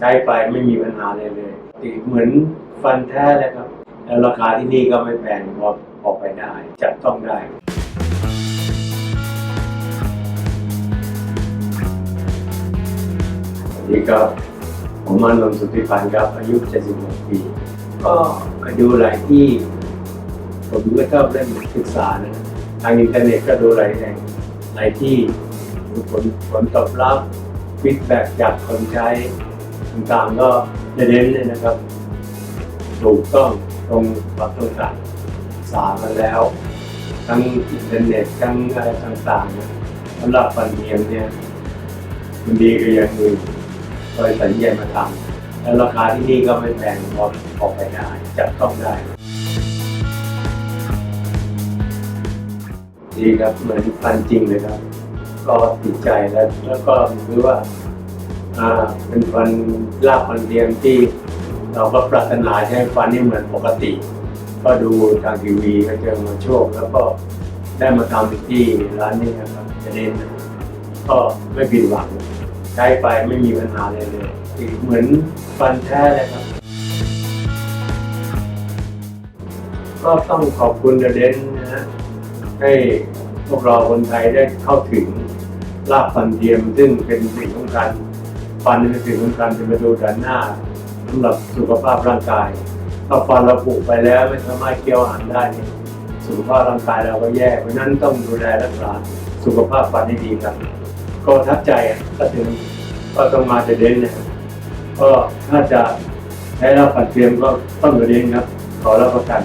ใช้ไปไม่มีปัญหาเลยเลยติดเหมือนฟันแท้เลยครับ แล้วราคาที่นี่ก็ไม่แพงพอออกไปได้ จับต้องได้นี่ก็ผมมานนสุธิพันธ์ครับ อายุ 76 ปี ก็ดูหลายที่ ผมก็ชอบเล่นศึกษานะทางอินเทอร์เน็ตก็ดูหลายแห่งหลายที่ผลผลตอบรับฟีดแบ็กจากคนใช้ ต่างๆก็จะเน้นเลยนะครับ ถูกต้องตรงความต้องการศึกษามาแล้ว ทั้งอินเทอร์เน็ตทั้งอะไรต่างๆนะสำหรับฟันเทียมเนี่ยมันดีก็ย่างอื่นโดยสัญญามาทำแล้วราคาที่นี่ก็ไม่แพงพอออกไปได้จับต้องได้ดีครับเหมือนฟันจริงเลยครับ ก็ติดใจแล้วแล้วก็รู้ว่า เป็นฟันลากฟันเทียมที่เราก็ปรารถนาใช้ฟันที่เหมือนปกติ ก็ดูทางทีวีก็เจอมาโชค แล้วก็ได้มาทำที่ร้านนี้นะครับจะเน้นก็ไม่ผิดหวังใช้ไปไม่มีปัญหาเลยเลยเหมือนฟันแท้เลยครับ ก็ต้องขอบคุณเดอะเดนนะฮะให้พวกเราคนไทยได้เข้าถึงรากฟันเทียมซึ่งเป็นสิ่งสำคัญ ฟันเป็นสิ่งสำคัญเป็นประตูด้านหน้าสำหรับสุขภาพร่างกายถ้าฟันเราผุไปแล้วไม่สามารถเคี้ยวอาหารได้เนี่ยสุขภาพร่างกายเราก็แย่เพราะนั้นต้องดูแลรักษาสุขภาพฟันให้ดีครับ ก็ทับใจก็ถึงก็ต้องมาจะเด่นนะครับก็ถ้าจะใช้รับปัดเทียมก็ต้องเด่นครับ ขอรับประกัน